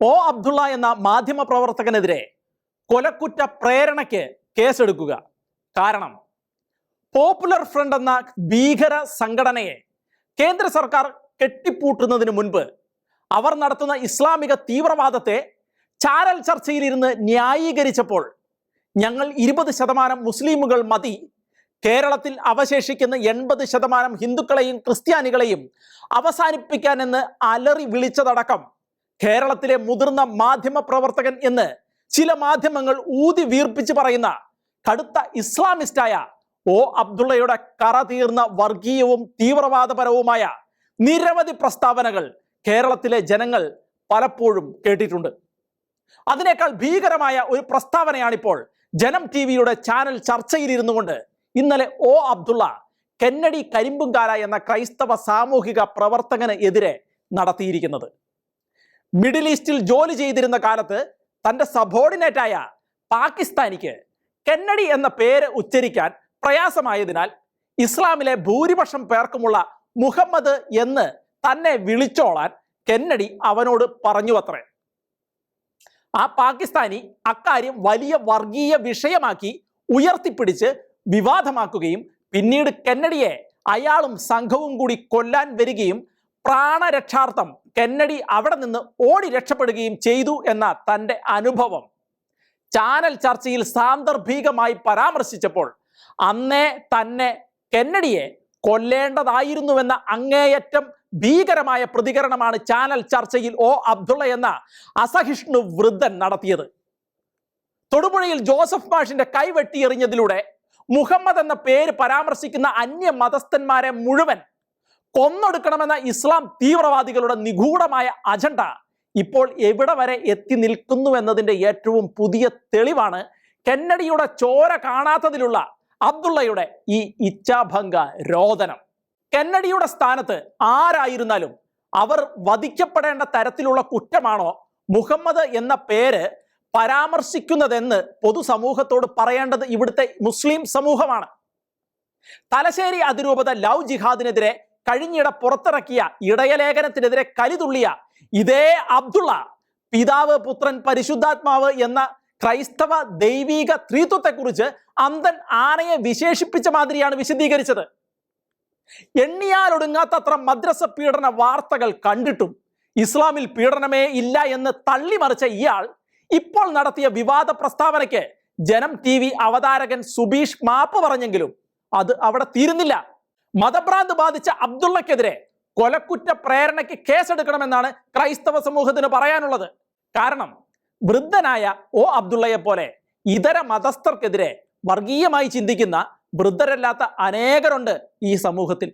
O Abdulla എന്ന മാധ്യമ പ്രവർത്തകനെതിരെ കൊലക്കുറ്റ പ്രേരണയ്ക്ക് കേസെടുക്കുക. കാരണം പോപ്പുലർ ഫ്രണ്ട് എന്ന ഭീകര സംഘടനയെ കേന്ദ്ര സർക്കാർ കെട്ടിപ്പൂട്ടുന്നതിന് മുൻപ് അവർ നടത്തുന്ന ഇസ്ലാമിക തീവ്രവാദത്തെ ചാനൽ ചർച്ചയിലിരുന്ന് ന്യായീകരിച്ചപ്പോൾ ഞങ്ങൾ ഇരുപത് ശതമാനം മുസ്ലിമുകൾ മതി. കേരളത്തിൽ അവശേഷിക്കുന്ന എൺപത് ശതമാനം ഹിന്ദുക്കളെയും ക്രിസ്ത്യാനികളെയും അവസാനിപ്പിക്കാനെന്ന് അലറി വിളിച്ചതടക്കം കേരളത്തിലെ മുതിർന്ന മാധ്യമ പ്രവർത്തകൻ എന്ന് ചില മാധ്യമങ്ങൾ ഊതി വീർപ്പിച്ച് പറയുന്ന കടുത്ത ഇസ്ലാമിസ്റ്റായ ഒ അബ്ദുള്ളയുടെ കറ തീർന്ന വർഗീയവും തീവ്രവാദപരവുമായ നിരവധി പ്രസ്താവനകൾ കേരളത്തിലെ ജനങ്ങൾ പലപ്പോഴും കേട്ടിട്ടുണ്ട്. അതിനേക്കാൾ ഭീകരമായ ഒരു പ്രസ്താവനയാണിപ്പോൾ ജനം ടി വിയുടെ ചാനൽ ചർച്ചയിലിരുന്നു കൊണ്ട് ഇന്നലെ ഒ അബ്ദുള്ള കെന്നഡി കരിമ്പുങ്കാര എന്ന ക്രൈസ്തവ സാമൂഹിക പ്രവർത്തകന് എതിരെ നടത്തിയിരിക്കുന്നത്. മിഡിൽ ഈസ്റ്റിൽ ജോലി ചെയ്തിരുന്ന കാലത്ത് തന്റെ സബോർഡിനേറ്റായ പാകിസ്ഥാനിക്ക് കെന്നഡി എന്ന പേര് ഉച്ചരിക്കാൻ പ്രയാസമായതിനാൽ ഇസ്ലാമിലെ ഭൂരിപക്ഷം പേർക്കുമുള്ള മുഹമ്മദ് എന്ന് തന്നെ വിളിച്ചോളാൻ കെന്നഡി അവനോട് പറഞ്ഞു അത്രേ ആ പാകിസ്ഥാനി അക്കാര്യം വലിയ വർഗീയ വിഷയമാക്കി ഉയർത്തിപ്പിടിച്ച് വിവാദമാക്കുകയും പിന്നീട് കെന്നഡിയെ അയാളും സംഘവും കൂടി കൊല്ലാൻ വരികയും പ്രാണരക്ഷാർത്ഥം കെന്നഡി അവിടെ നിന്ന് ഓടി രക്ഷപ്പെടുകയും ചെയ്തു എന്ന തന്റെ അനുഭവം. ചാനൽ ചർച്ചയിൽ സാന്ദർഭികമായി പരാമർശിച്ചപ്പോൾ അന്നേ തന്നെ കെന്നഡിയെ കൊല്ലേണ്ടതായിരുന്നുവെന്ന അങ്ങേയറ്റം ഭീകരമായ പ്രതികരണമാണ് ചാനൽ ചർച്ചയിൽ ഒ അബ്ദുള്ള എന്ന അസഹിഷ്ണു വൃദ്ധൻ നടത്തിയത്. തൊടുപുഴയിൽ ജോസഫ് മാഷിന്റെ കൈവെട്ടിയെറിഞ്ഞതിലൂടെ മുഹമ്മദ് എന്ന പേര് പരാമർശിക്കുന്ന അന്യ മതസ്ഥന്മാരെ മുഴുവൻ കൊന്നൊടുക്കണമെന്ന ഇസ്ലാം തീവ്രവാദികളുടെ നിഗൂഢമായ അജണ്ട ഇപ്പോൾ എവിടെ വരെ എത്തി നിൽക്കുന്നു എന്നതിന്റെ ഏറ്റവും പുതിയ തെളിവാണ് കെന്നഡിയുടെ ചോര കാണാത്തതിലുള്ള അബ്ദുള്ളയുടെ ഈ ഇച്ഛാഭംഗ രോദനം. കെന്നഡിയുടെ സ്ഥാനത്ത് ആരായിരുന്നാലും അവർ വധിക്കപ്പെടേണ്ട തരത്തിലുള്ള കുറ്റമാണോ മുഹമ്മദ് എന്ന പേര് പരാമർശിക്കുന്നതെന്ന് പൊതുസമൂഹത്തോട് പറയേണ്ടത് ഇവിടുത്തെ മുസ്ലിം സമൂഹമാണ്. തലശ്ശേരി അതിരൂപത ലവ് ജിഹാദിനെതിരെ കഴിഞ്ഞിടെ പുറത്തിറക്കിയ ഇടയലേഖനത്തിനെതിരെ കലിതുള്ളിയ ഇതേ അബ്ദുള്ള പിതാവ് പുത്രൻ പരിശുദ്ധാത്മാവ് എന്ന ക്രൈസ്തവ ദൈവീക ത്രീത്വത്തെക്കുറിച്ച് അന്തൻ ആനയെ വിശേഷിപ്പിച്ച മാതിരിയാണ് വിശദീകരിച്ചത്. എണ്ണിയാലൊടുങ്ങാത്തത്ര മദ്രസ പീഡന വാർത്തകൾ കണ്ടിട്ടും ഇസ്ലാമിൽ പീഡനമേ ഇല്ല എന്ന് തള്ളിമറിച്ച ഇയാൾ ഇപ്പോൾ നടത്തിയ വിവാദ പ്രസ്താവനയ്ക്ക് ജനം ടി അവതാരകൻ സുബീഷ് മാപ്പ് പറഞ്ഞെങ്കിലും അത് അവിടെ തീരുന്നില്ല. മതഭ്രാന്ത് ബാധിച്ച അബ്ദുള്ളക്കെതിരെ കൊലക്കുറ്റ പ്രേരണയ്ക്ക് കേസെടുക്കണമെന്നാണ് ക്രൈസ്തവ സമൂഹത്തിന് പറയാനുള്ളത്. കാരണം വൃദ്ധനായ ഒ അബ്ദുള്ളയെ പോലെ ഇതര മതസ്ഥർക്കെതിരെ വർഗീയമായി ചിന്തിക്കുന്ന വൃദ്ധരല്ലാത്ത അനേകരുണ്ട് ഈ സമൂഹത്തിൽ.